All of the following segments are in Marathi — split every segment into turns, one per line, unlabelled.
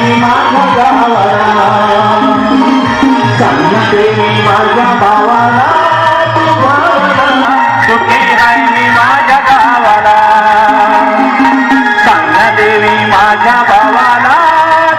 मी माझ्या गावाला सांगते मी
माझ्या भावाला मी माझ्या गावाला सांगते माझ्या भावाला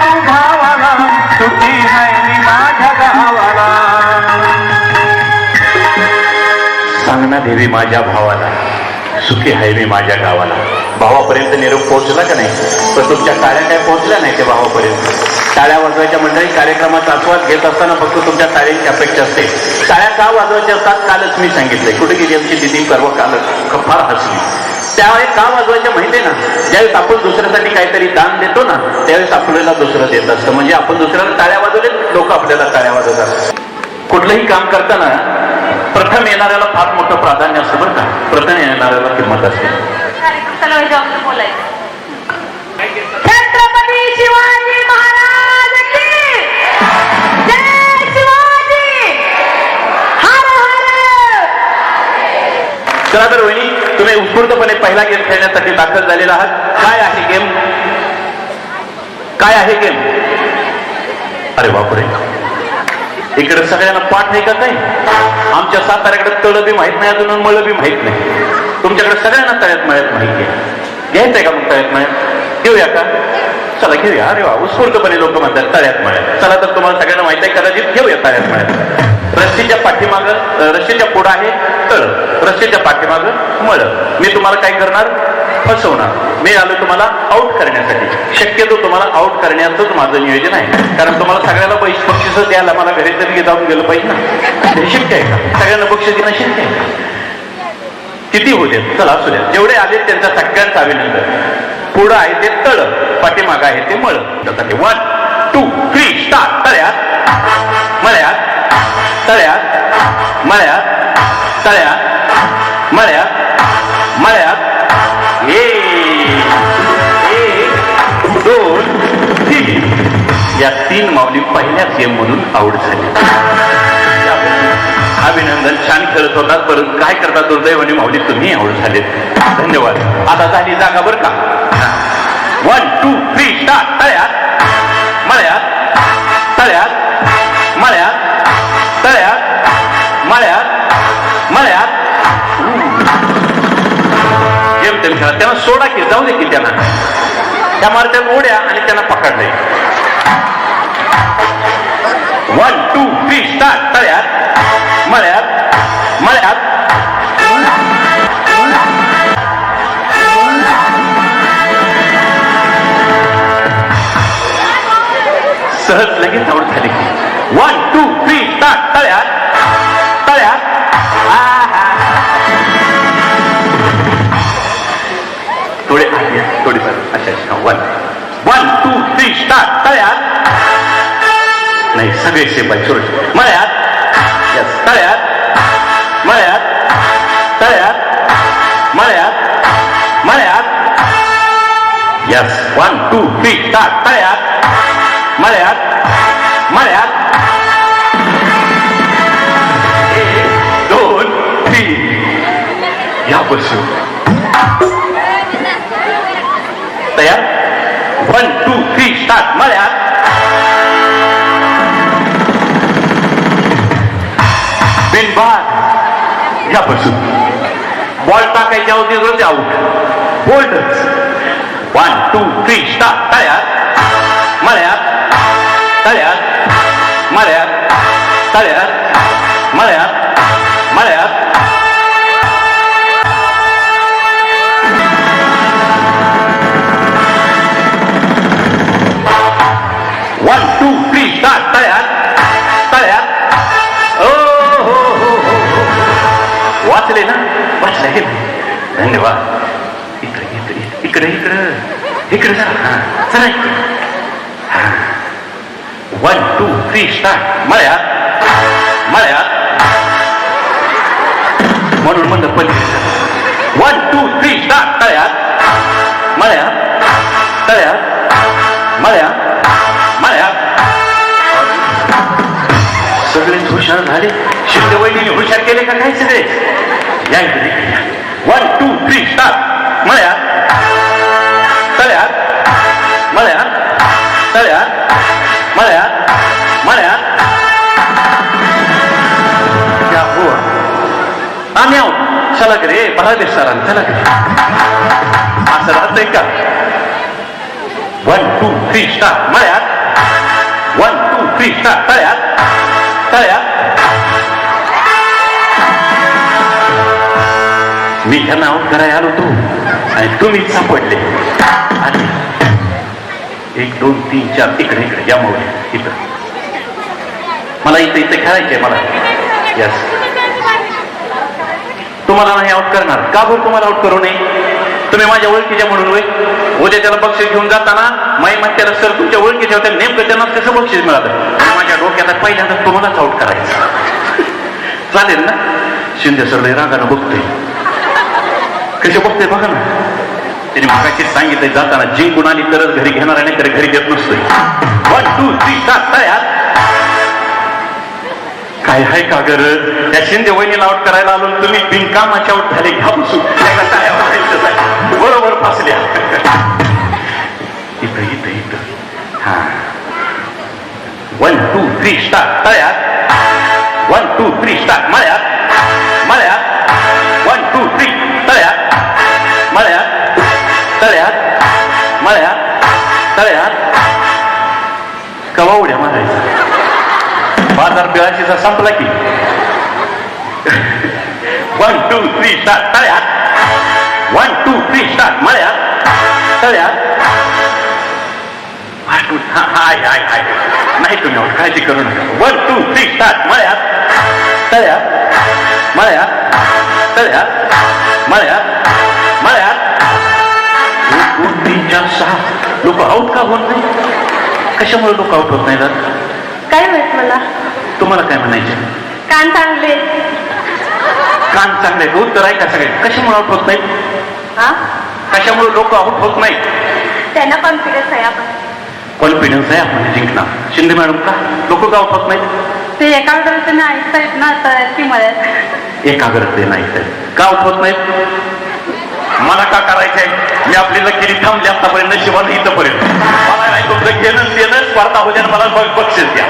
तू भावाला सुखी आहे मी माझ्या देवी माझ्या भावाला. सुखी आहे मी माझ्या गावाला. भावापर्यंत निरोप पोहोचला का नाही? पण तुमच्या टाळ्या काय पोहोचल्या नाही ते भावापर्यंत? टाळ्या वाजवायच्या मंडळी कार्यक्रमाचा आस्वाद घेत असताना फक्त तुमच्या टाळ्यांची अपेक्षा असते. टाळ्या का वाजवायच्या असतात? कालच मी सांगितलंय. कुठे गेली आमची दिदी? परवा कालच. फार हसली. त्यावेळेस का वाजवायच्या माहिती ना? ज्यावेळेस आपण दुसऱ्यासाठी काहीतरी दान देतो ना त्यावेळेस आपल्याला दुसरं देत असतं म्हणजे आपण दुसऱ्याला टाळ्या वाजवले लोक आपल्याला टाळ्या वाजवतात. कुठलंही काम करताना प्रथम येणाऱ्याला फार मोठं प्राधान्य असतं बरं का. प्रथम येणाऱ्याला किंमत असते.
चला छत्रपती शिवाजी महाराज
तर वहिनी तुम्ही उत्स्फूर्तपणे पहिला गेम खेळण्यासाठी दाखल झालेला आहात. काय आहे गेम? काय आहे गेम? अरे बापरे. इकडे सगळ्यांना पाठ नाही का काही आमच्या साताऱ्याकडे तळ बी माहीत नाही अजून मळ बी माहीत नाही. तुमच्याकडे सगळ्यांना तळ्यात मळ्यात माहिती आहे. घ्यायचंय का मग तळ्यात मळ्यात? घेऊया का? चला घेऊया. अरे वा उत्स्फूर्तपणे लोक म्हणतात तळ्यात मळ्यात. चला तर तुम्हाला सगळ्यांना माहीत आहे कदाचित घेऊया तळ्यात मळ्यात. रस्सीच्या पाठीमाग रस्सीच्या पुढं आहे तळ. रस्सीच्या पाठीमाग मळ. मी तुम्हाला काय करणार? फसवणार. मी आलो तुम्हाला आउट करण्यासाठी. शक्यतो तुम्हाला आउट करण्याचंच माझं नियोजन आहे. कारण तुम्हाला सगळ्याला पैसे बक्षीस द्यायला मला घरी तरी जाऊन गेलं पाहिजे ना. हे शक्य आहे का? सगळ्यांना बक्षीस देणं शक्य आहे किती होते चला असू द्या. जेवढे आले त्यांचा सगळ्यांचा अभिनंदन. पुढं आहे ते तळ पाठीमाग आहे ते मळ. त्यासाठी वन टू थ्री स्टार्ट तळ्यात मळ्यात तळ्यात मळ्यात तळ्यात मळ्यात. माऊली पहिल्याच म्हणून आवड झाली. अभिनंदन छान करत होता परत काय करता दुर्दैवाने माऊली तुम्ही आवड झाले धन्यवाद. आता झाली जागा बरं का? वन टू थ्री स्टार्ट तळ्यात मळ्यात तळ्यात मळ्यात तळ्यात मळ्यात मळ्यात. जेम तेम खेळा. त्यांना सोडा की जाऊ दे की त्यांना. त्या मारत्यात उड्या आणि त्यांना पकडले वन टू थ्री स्टार्ट तळ्यात मळ्यात मळ्यात सहज लगेच आवड झाली. सगळे शेप आहे सोड मळ्यात. तळ्यात. मळ्यात. तळ्यात. मळ्यात. मळ्यात. Yes one two three start तळ्यात. मळ्यात. मळ्यात. एक दोन तीन. या बसू तयार. वन टू थ्री स्टार्ट मळ्यात. बिनबाद या बसून बॉल टाकायच्या होती रोज out bowled one two three start तळ्यात. मळ्यात. तळ्यात. मळ्यात. तळ्यात. मळ्यात. मळ्यात. आहेत की नाही? धन्यवाद. इकडे इकडे इकडे इकडे इकडे. जा. हा चला इकडे. वन टू थ्री स्टार्ट मळ्या. मळ्या. म्हणून म्हणलं पलीकडे वन टू थ्री स्टार्ट तळ्या. मळ्या. तळ्या. मळ्या. मळ्या. सगळेच हुशार झाले. शिंदे हुशार केले का काय सगळे? yang berikutnya. One, two, three, start. Melihat. Ya. Melihat. Ya. Melihat. Ya. Melihat. Melihat. Melihat. Jauh. Aniau. Salah gede. Para besaran. Salah gede. Masalah teka. One, two, three, start. Melihat. One, two, three, start. Melihat. Melihat. मी ह्यांना आऊट करायला आलो तू आणि तुम्ही सापडले. आणि एक दोन तीन चार इकडे इकडे या मौली इथं मला इथं इथं खेळायचंय मला. यस तुम्हाला नाही आउट करणार. का बरं तुम्हाला आउट करू नये? तुम्ही माझ्या ओळखीच्या म्हणून होय. उद्या त्याला बक्षीस घेऊन जाताना माई म्हणत्याला सर तुमच्या ओळखीच्या होत्या. नेमकं त्यांना कसं बक्षीस मिळालं? आणि माझ्या डोक्यात पहिल्यांदा तुम्हालाच आउट करायचं. चालेल ना? शिंदे सर रागानं बघतोय. कसे बघतोय बघा ना. त्याने मागाशी सांगितलंय जाताना जी आली तरच घरी घेणार नाही तर घरी घेत नसतोय. वन टू थ्री सात तयार काय आहे का गर त्या शिंदे वहिनीला आउट करायला आलो तुम्ही बिनकामाच्या आउट झाले घ्या बसू काय बरोबर फसल्या. इथं इथं इथं. हा. वन टू थ्री स्टार तळ्यात वन टू थ्री स्टार मळ्यात मळ्यात वन टू थ्री बाजार संपला की वन टू थ्री स्टार तळ्यात वन टू थ्री स्टार मळ्यात तळ्यात हाय हाय हाय नाही तुम्ही आहोत काळजी करू नका वन टू थ्री स्टार्ट मळ्यात तळ्यात मळ्यात तळ्यात मळ्यात मळ्यात एक, दोन तीन चार सहा लोक आऊट का होत नाही कशामुळे लोक आऊट होत नाही जात
काय माहीत मला?
तुम्हाला काय म्हणायचं
कान चांगले.
कान चांगले आहेत, उत्तर आहे का सगळे? कशामुळे आउट होत नाही
हा?
कशामुळे लोक आउट होत नाही
त्यांना कॉन्फिडन्स आहे आपण.
कॉन्फिडन्स आहे आपण जिंकणार. शिंदे मॅडम का? लोक का आउट होत नाहीत?
ते एका वेळेला ऐकतायत ना तर ती मळ्यात
एकाग्रते नाही तर का आउट होत नाहीत? मला का करायचंय? मी आपली लकीरी थांबली आतापर्यंत नशिबानं इथंपर्यंत. मला नाही तुमचं घेणं देणं स्पर्धा आणि मला बघ- बक्षीस द्या.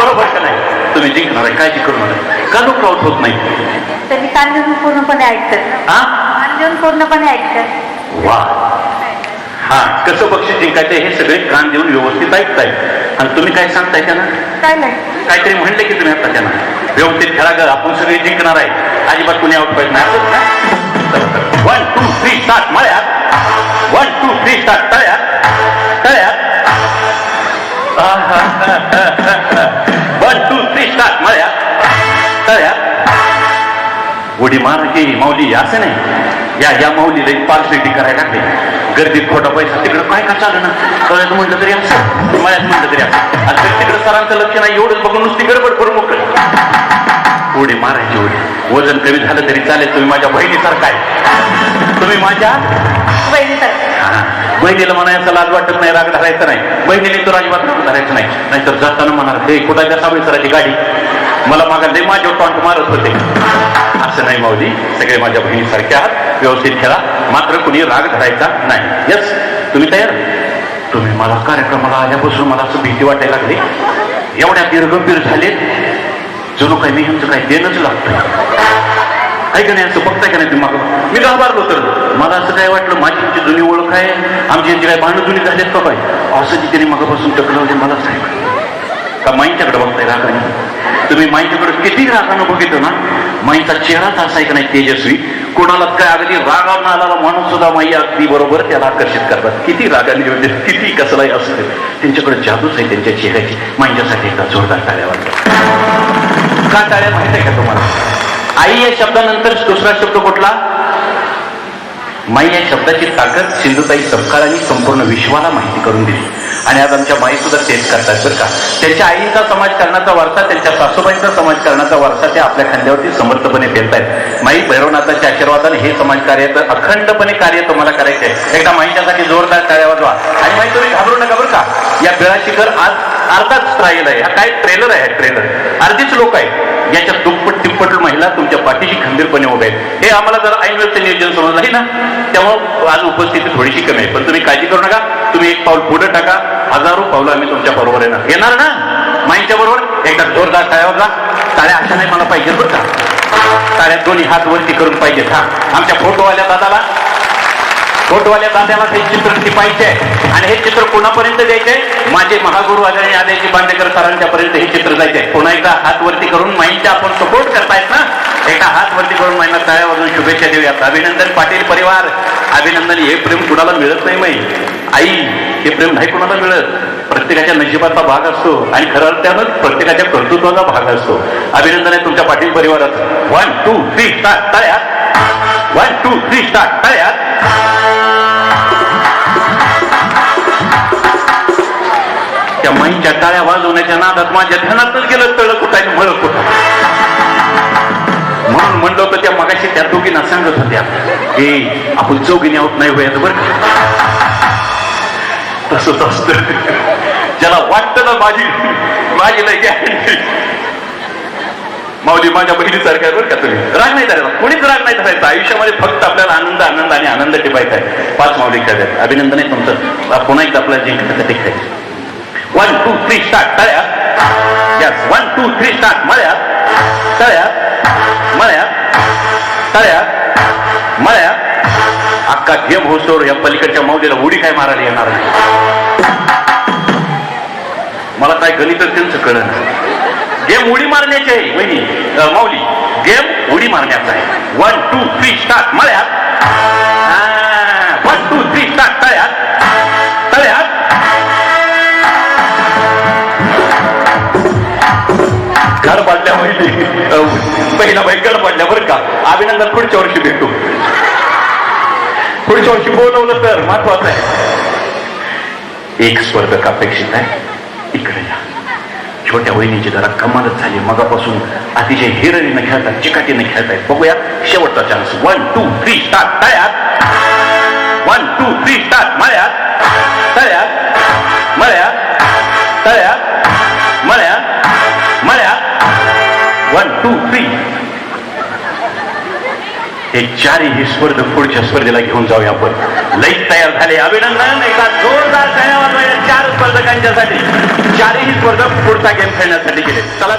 बरोबर का नाही? तुम्ही जिंकणार आहे काळजी करू नका. का लोक होत नाही?
त्यांनी कान देऊन पूर्णपणे ऐकतात
हा?
कान देऊन पूर्णपणे ऐकतात
वा. हा कसं बक्षीस जिंकायचं हे सगळे कान देऊन व्यवस्थित ऐकताय. आणि तुम्ही काय सांगताय त्यांना
काय नाही.
काहीतरी म्हणले की तुम्ही आता त्यांना व्यवस्थित खेळा ग आपण सगळे जिंकणार आहे. अजिबात कुणी आउट पाहिजे नाही. वन टू थ्री स्टार्ट मळ्यात. वन टू थ्री स्टार्ट तळ्यात तळ्यात वन टू थ्री स्टार्ट मळ्या तळ्यात उडी मार की माऊली असं नाही या या माऊलीला पार्सलिटी करायला लागते गर्दीत खोटा पैसा तिकडं काय का चालू ना? कळत म्हटलं तरी असं मळ्यात म्हटलं तरी असं आणि तिकडं सरांचं लक्ष नाही एवढंच बघून नुसती गडबड करून मोकळ. उडी मारायची उडी. वजन कमी झालं तरी चालेल तुम्ही माझ्या बहिणीसारखा आहे. तुम्ही माझ्या. बहिणीला म्हणायचं लाज वाटत नाही राग धरायचं नाही. बहिणीने तर अजिबात राग धरायचं नाही. नाहीतर जाताना म्हणाल हे कुठं त्या सावळीसराची गाडी? मला मागा माझ्यावर टॉन्ट मारत होते. असं नाही माऊली सगळे माझ्या बहिणीसारखे आहात. व्यवस्थित ठेवा. मात्र कुणी राग धरायचा नाही. यस तुम्ही तयार? तुम्ही मला कार्यक्रमाला आल्यापासून मला असं भीती वाटायला लागली. एवढ्या दीर्घगंभीर झाले. जणू काही मी ह्यांचं काही देणंच लागतं काही का नाही असं? बघताय का नाही तुम्ही मागं? मी घाबरलो तर. मला असं काय वाटलं माझी तुमची जुनी ओळख आहे. आमची यांची काय भांडण जुनी झालेत का काय? असं जी मागापासून टकलवले मला साहेब. का माईंच्याकडे बघताय रागाने तुम्ही माईंच्याकडे किती रागानं बघितलं ना? माईचा चेहराच असा आहे का नाही तेजस्वी? कोणाला काय अगदी रागानं आलेला माणूस सुद्धा माई अगदी बरोबर त्याला आकर्षित करतात. किती रागाने म्हणजे किती कसलाही असते त्यांच्याकडे जादूच आहे त्यांच्या चेहऱ्याची. माईंच्यासाठी एकदा जोरदार टाळ्या वाजवा. का टाळ्या माहीत आहे का तुम्हाला? आई या शब्दानंतर दुसरा शब्द कुठला? माई या शब्दाची ताकद सिंधुताई सबकाळांनी संपूर्ण विश्वाला माहिती करून दिली. आणि आज आमच्या माई सुद्धा तेच करतात बरं का. त्यांच्या आईचा समाजकारणाचा वारसा त्यांच्या सासूबाईंचा समाजकारणाचा वारसा ते आपल्या खांद्यावरती समर्थपणे देत आहेत माई भैरवनाथाच्या आशीर्वादाने हे समाजकार्याचं अखंडपणे कार्य तुम्हाला करायचंय. एकदा माईच्यासाठी जोरदार टाळ्या वाजवा. आणि माई तुम्ही घाबरू नका बरं का. या बिळाशिखर आज अर्धाच ट्रायल आहे. हा काय ट्रेलर आहे ट्रेलर अर्धीच लोक आहेत. याच्या दुप्पट तिप्पट महिला तुमच्या पाठीशी खंबीरपणे उभे आहेत. हे आम्हाला जर ऐन नियोजन समजलं आहे ना? त्यामुळं आज उपस्थिती थोडीशी कमी आहे. पण तुम्ही काळजी करू नका. तुम्ही एक पाऊल पुढे टाका. हजारो पावलं आम्ही तुमच्या बरोबर येणार. येणार ना? माईंच्या बरोबर? एकदा जोरदार टाळ्यावर जा टाळ्या अशा नाही मला पाहिजे बरं का? टाळ्या दोन्ही हात वरती करून पाहिजेत हा. आमच्या फोटोवाल्या दादाला फोटोवाल्या दात्याला हे चित्र टिपायचे आहे आणि हे चित्र कोणापर्यंत द्यायचे? माझे महागुरु आदरणीय आदयजी बांडेकर सरांच्या पर्यंत हे चित्र जायचे. पुन्हा एकदा हात वरती करून माईंचा आपण सपोर्ट करतायत ना? एका हात वरती करून माईना तळ्यावरून शुभेच्छा देऊयात. अभिनंदन पाटील परिवार. अभिनंदन हे प्रेम कुणाला मिळत नाही माई? आई हे प्रेम नाही कुणाला मिळत? प्रत्येकाच्या नशिबाचा भाग असतो आणि खरं अर्थानं प्रत्येकाच्या कर्तृत्वाचा भाग असतो. अभिनंदन आहे तुमच्या पाटील परिवारात वन टू थ्री स्टार्ट तळ्यात. वन टू थ्री स्टार्ट तळ्यात. त्या टाळ्या वाजवण्याच्या नादात माझ्या ध्यानातच गेलं तळ कुठाय मळ कुठं? म्हणून म्हणलं होतं त्या मगाशी त्या दोघींना सांगत होत्या की आपण चौघीने आहोत नाही वयात बरं तसंच असत. ज्याला वाटतं ना माझी माझी नाही गॅरंटी माऊली माझ्या बहिणीसारखं बरं का तुम्ही? राग नाही धरायचा कोणीच राग नाही धरायचा. आयुष्यामध्ये फक्त आपल्याला आनंद आनंद आणि आनंद टिपायचा आहे. पाच माऊली खेळतात अभिनंदन आहे तुमचं. पुन्हा एकदा आपल्याला जिंकण्यासाठी खेळायचं वन टू थ्री स्टार्ट तळ्यात yes one two three start मळ्यात तळ्यात मळ्यात तळ्यात मळ्यात अख्खा गेम होसोर या पलीकडच्या माऊलीला उडी काय मारायला येणार नाही मला काय गणित त्यांचं कळलं. गेम उडी मारण्याची आहे वहिनी. माऊली. गेम उडी मारण्याचा आहे. वन टू थ्री स्टार्ट मळ्यात वन टू थ्री स्टार्ट तळ्यात पडल्या वहिनी पहिला बाई घर पाडल्या बरं का. अभिनंदन पुढच्या वर्षी भेटू. पुढच्या वर्षी बोलवलं तर महत्वाचं आहे. एक स्वर्ग अपेक्षित आहे इकडे या. छोट्या वहिनीची जरा कमालच झाली. मगापासून अतिशय हिरणीनं खेळतात चिकाटीनं खेळतायत बघूया शेवटचा chance one two three start तयार. वन टू थ्री स्टार्ट मळ्यात. तयार. वन टू थ्री हे चारही स्पर्ध पुढच्या स्पर्धेला घेऊन जाऊया आपण. लईच तयार झाले. अभिनंदन एका जोरदार तयार चार स्पर्धकांच्यासाठी. चारही स्पर्धक पुढचा गेम खेळण्यासाठी गेले. चला.